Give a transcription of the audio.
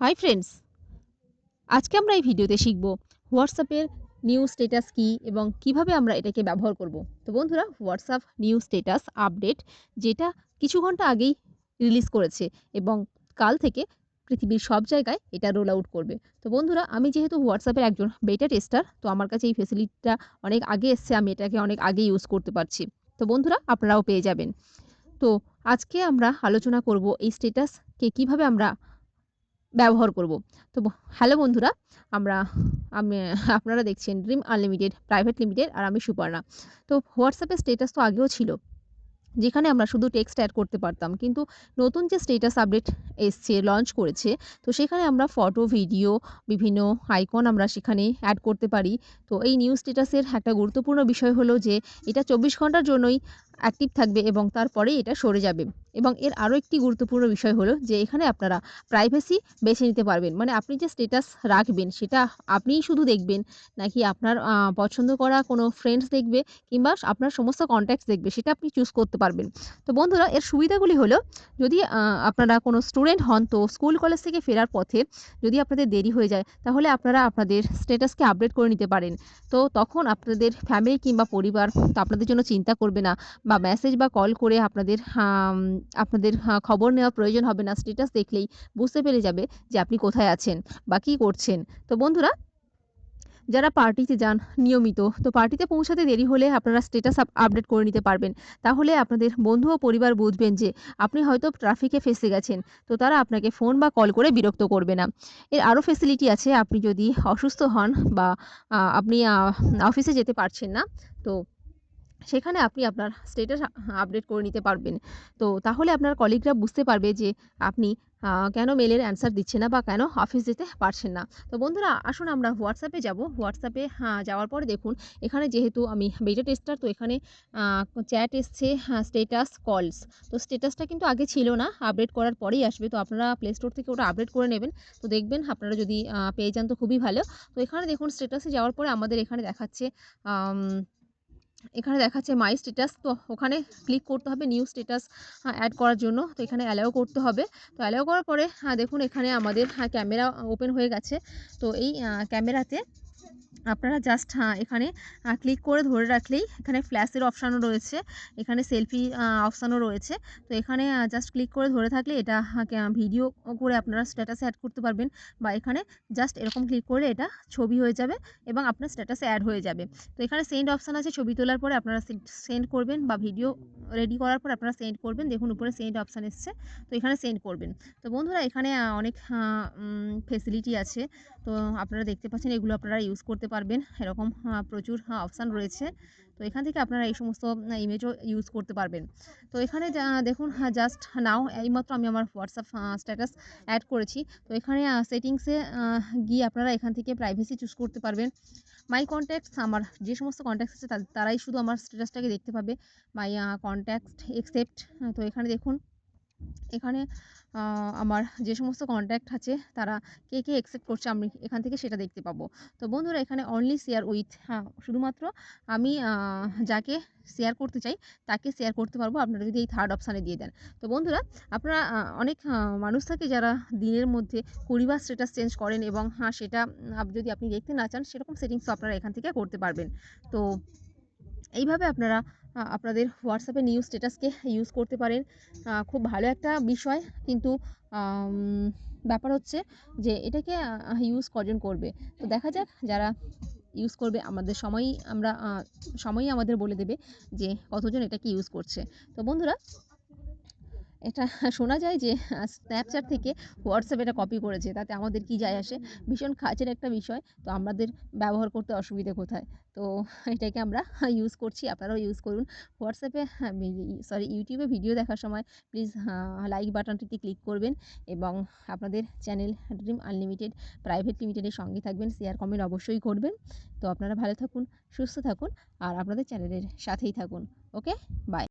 Hi friends আজকে আমরা এই ভিডিওতে শিখব হোয়াটসঅ্যাপের নিউ স্টেটাস কী এবং কীভাবে আমরা এটাকে ব্যবহার করব। তো বন্ধুরা হোয়াটসঅ্যাপ নিউ স্টেটাস আপডেট যেটা কিছু ঘণ্টা আগেই রিলিজ করেছে এবং কাল থেকে পৃথিবীর সব জায়গায় এটা রোল আউট করবে। তো বন্ধুরা, আমি যেহেতু হোয়াটসঅ্যাপের একজন বেটা টেস্টার তো আমার কাছে এই ফেসিলিটিটা অনেক আগে এসছে, আমি এটাকে অনেক আগে ইউজ করতে পারছি। তো বন্ধুরা, আপনারাও পেয়ে যাবেন। তো আজকে আমরা আলোচনা করব এই স্টেটাসকে কীভাবে আমরা ব্যবহার করব। তো হ্যালো বন্ধুরা, আমরা, আমি, আপনারা দেখছেন ড্রিম আনলিমিটেড প্রাইভেট লিমিটেড আর আমি সুপর্ণা। তো হোয়াটসঅ্যাপের স্টেটাস তো আগেও ছিল, যেখানে আমরা শুধু টেক্সট অ্যাড করতে পারতাম, কিন্তু নতুন যে স্টেটাস আপডেট এসছে লঞ্চ করেছে, তো সেখানে আমরা ফটো ভিডিও বিভিন্ন আইকন আমরা সেখানে অ্যাড করতে পারি। তো এই নিউ স্টেটাসের একটা গুরুত্বপূর্ণ বিষয় হলো যে, এটা চব্বিশ ঘণ্টার জন্যই অ্যাক্টিভ থাকবে এবং তারপরেই এটা সরে যাবে। এবং এর আরও একটি গুরুত্বপূর্ণ বিষয় হলো যে এখানে আপনারা প্রাইভেসি বেছে নিতে পারবেন। মানে আপনি যে স্টেটাস রাখবেন সেটা আপনিই শুধু দেখবেন, নাকি আপনার পছন্দ করা কোনো ফ্রেন্ডস দেখবে, কিংবা আপনার সমস্ত কন্ট্যাক্টস দেখবে, সেটা আপনি চুজ করতে পারবেন। তো বন্ধুরা, এর সুবিধাগুলি হলো, যদি আপনারা কোনো স্টুডেন্ট হন, তো স্কুল কলেজ থেকে ফেরার পথে যদি আপনাদের দেরি হয়ে যায়, তাহলে আপনারা আপনাদের স্টেটাসকে আপডেট করে নিতে পারেন। তো তখন আপনাদের ফ্যামিলি কিংবা পরিবার তো আপনাদের জন্য চিন্তা করবে না বা মেসেজ বা কল করে আপনাদের আপনাদের খবর নেওয়া প্রয়োজন হবে না। স্টেটাস দেখলেই বুঝতে পেরে যাবে যে আপনি কোথায় আছেন বা কী করছেন। তো বন্ধুরা, যারা পার্টিতে যান নিয়মিত, তো পার্টিতে পৌঁছাতে দেরি হলে আপনারা স্টেটাস আপডেট করে নিতে পারবেন। তাহলে আপনাদের বন্ধু ও পরিবার বুঝবেন যে আপনি হয়তো ট্রাফিকে ফেসে গেছেন, তো তারা আপনাকে ফোন বা কল করে বিরক্ত করবে না। এর আরও ফেসিলিটি আছে, আপনি যদি অসুস্থ হন বা আপনি অফিসে যেতে পারছেন না, তো সেখানে আপনি আপনার স্টেটাস আপডেট করে নিতে পারবেন। তো তাহলে আপনার কলিগরা বুঝতে পারবে যে আপনি কেন মেলের অ্যান্সার দিচ্ছে না বা কেন অফিস যেতে পারছেন না। তো বন্ধুরা, আসুন আমরা হোয়াটসঅ্যাপে যাব। হোয়াটসঅ্যাপে যাওয়ার পরে দেখুন, এখানে যেহেতু আমি বেটা টেস্টার তো এখানে চ্যাট এসছে স্টেটাস কলস তো স্টেটাসটা কিন্তু আগে ছিল না আপডেট করার পরেই আসবে। তো আপনারা প্লে স্টোর থেকে ওটা আপডেট করে নেবেন। তো দেখবেন আপনারা যদি পেয়ে যান তো খুবই ভালো। তো এখানে দেখুন স্টেটাসে যাওয়ার পরে আমাদের এখানে দেখাচ্ছে এখানে দেখাচ্ছে মাই স্ট্যাটাস তো ওখানে ক্লিক করতে হবে নিউ স্ট্যাটাস অ্যাড করার জন্য। তো এখানে অ্যালাও করতে হবে। তো অ্যালাও করার পরে দেখুন এখানে আমাদের ক্যামেরা ওপেন হয়ে গেছে। তো এই ক্যামেরাতে আপনারা জাস্ট হ্যাঁ এখানে ক্লিক করে ধরে রাখলেই এখানে ফ্ল্যাশের অপশানও রয়েছে। এখানে সেলফি অপশানও রয়েছে। তো এখানে জাস্ট ক্লিক করে ধরে থাকলে এটা ভিডিও করে আপনারা স্ট্যাটাসে অ্যাড করতে পারবেন বা এখানে জাস্ট এরকম ক্লিক করে এটা ছবি হয়ে যাবে এবং আপনার স্ট্যাটাসে অ্যাড হয়ে যাবে। তো এখানে সেন্ড অপশান আছে, ছবি তোলার পরে আপনারা সেন্ড করবেন বা ভিডিও রেডি করার পর আপনারা সেন্ড করবেন। দেখুন, উপরে সেন্ড অপশান এসছে, তো এখানে সেন্ড করবেন। তো বন্ধুরা, এখানে অনেক ফেসিলিটি আছে। তো আপনারা দেখতে পাচ্ছেন, এগুলো আপনারা ইউজ করতে পারবেন। এরকম প্রচুর অপশান রয়েছে। তো এখান থেকে আপনারা এই সমস্ত ইমেজও ইউজ করতে পারবেন। তো এখানে দেখুন জাস্ট নাও এইমাত্র আমি আমার হোয়াটসঅ্যাপ স্ট্যাটাস অ্যাড করেছি। তো এখানে সেটিংসে গিয়ে আপনারা এখান থেকে প্রাইভেসি চুজ করতে পারবেন। মাই কন্ট্যাক্টস আমার যে সমস্ত কন্ট্যাক্টস আছে তারাই শুধু আমার স্ট্যাটাসটাকে দেখতে পাবে। মাই কন্ট্যাক্ট এক্সেপ্ট তো এখানে দেখুন এখানে আমার যে সমস্ত কন্ট্যাক্ট আছে, তারা কে কে অ্যাকসেপ্ট করছে, আমি এখান থেকে সেটা দেখতে পাবো। তো বন্ধুরা, এখানে অনলি শেয়ার উইথ হ্যাঁ শুধুমাত্র আমি যাকে শেয়ার করতে চাই, তাকে শেয়ার করতে পারব। আপনারা যদি এই থার্ড অপশানে দিয়ে দেন। তো বন্ধুরা, আপনারা অনেক মানুষ থাকে যারা দিনের মধ্যে কুড়িবার স্ট্যাটাস চেঞ্জ করেন এবং হ্যাঁ সেটা যদি আপনি দেখতে না চান, সেরকম সেটিংসও আপনারা এখান থেকে করতে পারবেন। তো এইভাবে আপনারা আপনাদের হোয়াটসঅ্যাপে নিউজ স্ট্যাটাসকে ইউজ করতে পারেন। খুব ভালো একটা বিষয়, কিন্তু ব্যাপার হচ্ছে যে এটাকে ইউজ কজন করবে? তো দেখা যাক, যারা ইউজ করবে, আমাদের সময়ই আমরা সময়ই আমাদের বলে দেবে যে কতজন এটাকে ইউজ করছে। তো বন্ধুরা এটা শোনা যায় যে স্ন্যাপচ্যাট থেকে হোয়াটসঅ্যাপ এটা কপি করেছে, তাতে আমাদের কি যায় আসে? ভীষণ কাজের একটা বিষয়। তো আমাদের ব্যবহার করতে অসুবিধে কোথায়? তো এটাকে আমরা ইউজ করছি, আপনারাও ইউজ করুন। হোয়াটসঅ্যাপে সরি ইউটিউবে ভিডিও দেখার সময় প্লিজ লাইক বাটনটিতে ক্লিক করবেন এবং আপনাদের চ্যানেল ড্রিম আনলিমিটেড প্রাইভেট লিমিটেডের সঙ্গে থাকবেন শেয়ার কমেন্ট অবশ্যই করবেন। তো আপনারা ভালো থাকুন, সুস্থ থাকুন, আর আপনাদের চ্যানেলের সাথেই থাকুন। Okay bye